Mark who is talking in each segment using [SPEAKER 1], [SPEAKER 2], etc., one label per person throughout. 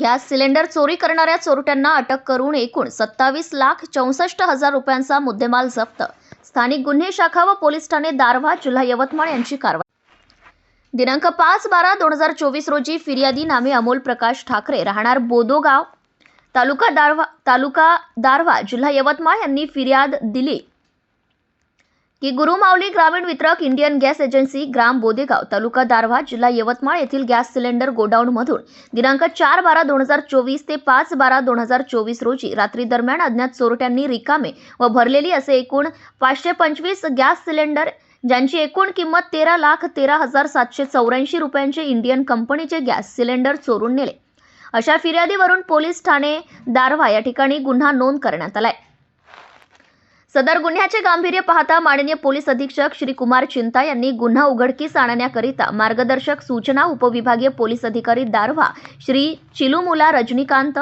[SPEAKER 1] Gas cylinder चोरी करणाऱ्या चोरट्यांना अटक करून एकूण सत्तावीस लाख चौसष्ट हजार रुपयांचा मुद्देमाल जप्त. स्थानिक गुन्हे शाखा व पोलीस ठाणे दारव्हा जिल्हा यवतमाळ यांची कारवाई. दिनांक पाच बारा दोन हजार चोवीस रोजी फिर्यादी नामे अमोल प्रकाश ठाकरे राहणार बोदोगाव. तालुका दारव्हा तालुका दारव्हा जिल्हा यवतमाळ यांनी फिर्याद दिली. की गुरुमाऊली ग्रामीण वितरक इंडियन गॅस एजन्सी ग्राम बोदेगाव तालुका दारव्हा जिल्हा यवतमाळ येथील गॅस सिलेंडर गोडाऊनमधून दिनांक चार बारा दोन हजार चोवीस ते पाच बारा दोन हजार चोवीस रोजी रात्री दरम्यान अज्ञात चोरट्यांनी रिकामे व भरलेली असे एकूण पाचशे पंचवीस गॅस सिलेंडर ज्यांची एकूण किंमत तेरा लाख तेरा हजार सातशे चौऱ्याऐंशी रुपयांचे इंडियन कंपनीचे गॅस सिलेंडर चोरून नेले. अशा फिर्यादीवरून पोलीस ठाणे दारव्हा या ठिकाणी गुन्हा नोंद करण्यात आलाय. सदर गुन्ह्याचे गांभीर्य पाहता माननीय पोलीस अधीक्षक श्री कुमार चिंता यांनी गुन्हा उघडकीस आणण्याकरिता मार्गदर्शक सूचना उपविभागीय पोलीस अधिकारी दारव्हा श्री चिलुमुला रजनीकांत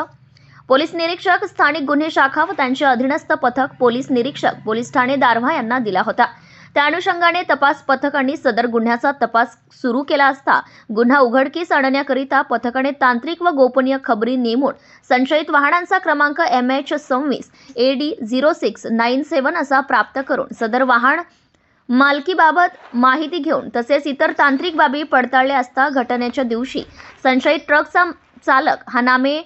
[SPEAKER 1] पोलीस निरीक्षक स्थानिक गुन्हे शाखा व त्यांचे अधीनस्थ पथक पोलीस निरीक्षक पोलीस ठाणे दारव्हा यांना दिला होता. त्या अनुषंगाने तपास पथकांनी सदर गुन्ह्याचा तपास सुरू केला असता गुन्हा उघडकीस आणण्याकरिता पथकाने तांत्रिक व गोपनीय खबरी नेमून संशयित वाहनांचा क्रमांक एम एच सव्वीस A D zero six nine seven असा प्राप्त करून सदर वाहन मालकीबाबत माहिती घेऊन तसेच इतर तांत्रिक बाबी पडताळल्या असता घटनेच्या दिवशी संशयित ट्रकचा चालक हा नामे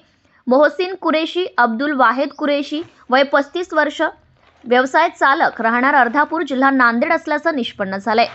[SPEAKER 1] मोहसिन कुरेशी अब्दुल वाहेद कुरेशी वय पस्तीस वर्ष व्यवसाय चालक राहणार अर्धापूर जिल्हा नांदेड असल्याचं निष्पन्न झालंय.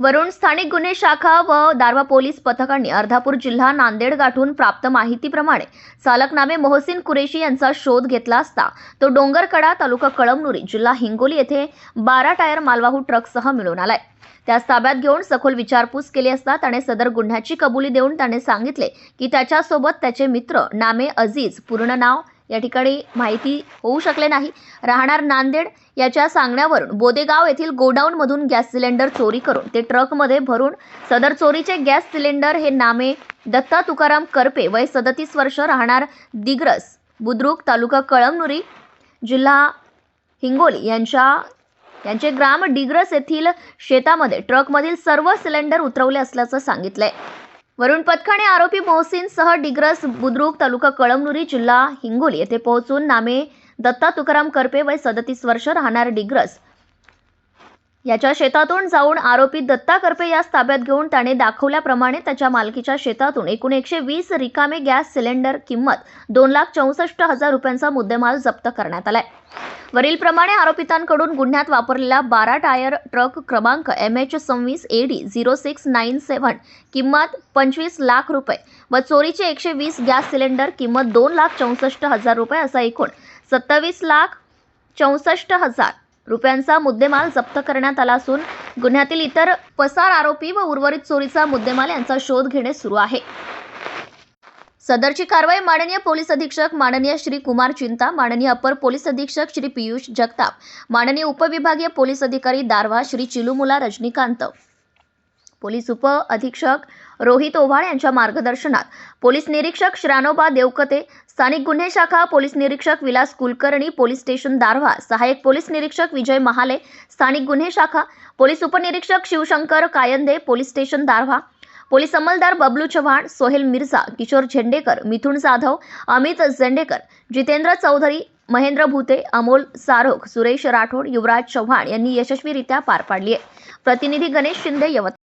[SPEAKER 1] वरून स्थानिक गुन्हे शाखा व दारवा पोलीस पथकांनी अर्धापूर जिल्हा नांदेड गाठून प्राप्त माहितीप्रमाणे चालक नामे मोहसिन कुरेशी यांचा शोध घेतला असता तो डोंगरकडा तालुका कळमनुरी जिल्हा हिंगोली येथे बारा टायर मालवाहू ट्रकसह मिळून आलाय. त्यास ताब्यात घेऊन सखोल विचारपूस केली असता त्याने सदर गुन्ह्याची कबुली देऊन त्याने सांगितले की त्याच्यासोबत त्याचे मित्र नामे अजीज पूर्ण नाव या ठिकाणी माहिती होऊ शकले नाही. राहणार नांदेड याच्या सांगण्यावरून बोदेगाव येथील गोडाऊनमधून गॅस सिलेंडर चोरी करून ते ट्रकमध्ये भरून सदर चोरीचे गॅस सिलेंडर हे नामे दत्ता तुकाराम करपे वय सदतीस वर्ष राहणार दिग्रस बुद्रुक तालुका कळमनुरी जिल्हा हिंगोली यांच्या यांचे ग्राम डिग्रस येथील शेतामध्ये ट्रकमधील सर्व सिलेंडर उतरवले असल्याचं सांगितलंय. वरुण पथकाने आरोपी मोहसिनसह डिग्रस बुद्रुक तालुका कळमनुरी जिल्हा हिंगोली येथे पोहोचून नामे दत्ता तुकाराम करपे वय सदतीस वर्ष राहणार डिग्रस याच्या शेतातून जाऊन आरोपी दत्ता करपे यास ताब्यात घेऊन त्याने दाखवल्याप्रमाणे त्याच्या मालकीच्या शेतातून एकूण एकशे वीस रिकामे गॅस सिलेंडर किंमत दोन लाख चौसष्ट हजार रुपयांचा मुद्देमाल जप्त करण्यात आलाय. वरीलप्रमाणे आरोपितांकडून गुन्ह्यात वापरलेला बारा टायर ट्रक क्रमांक एम एच सव्वीस A D zero six nine seven किंमत पंचवीस लाख रुपये व चोरीचे एकशे वीस गॅस सिलेंडर किंमत दोन लाख चौसष्ट हजार रुपये असा एकूण सत्तावीस लाख चौसष्ट हजार रुपयांचा मुद्देमाल जप्त करण्यात आला असून गुन्ह्यातील इतर पसार आरोपी व उर्वरित चोरीचा मुद्देमाल यांचा शोध घेणे सुरू आहे. सदरची कारवाई माननीय पोलीस अधीक्षक माननीय श्री कुमार चिंता माननीय अपर पोलीस अधीक्षक श्री पियुष जगताप माननीय उपविभागीय पोलीस अधिकारी दारव्हा श्री चिलुमुला रजनीकांत पोलीस उप अधीक्षक रोहित ओव्हाळ यांच्या मार्गदर्शनात पोलीस निरीक्षक श्रानोबा देवकते स्थानिक गुन्हे शाखा पोलीस निरीक्षक विलास कुलकर्णी पोलीस स्टेशन दारव्हा सहाय्यक पोलीस निरीक्षक विजय महाले स्थानिक गुन्हे शाखा पोलीस उपनिरीक्षक Shivshankar Kayande police station Darwha police अंमलदार Bablu Chavan Sohel Mirza Kishor Zendekar Mithun Jadhav Amit Zendekar Jitendra Chaudhari Mahendra Bhute Amol सारोग Suresh Rathod युवराज चव्हाण यांनी यशस्वीरित्या पार पाडली आहे. प्रतिनिधी गणेश शिंदे यवत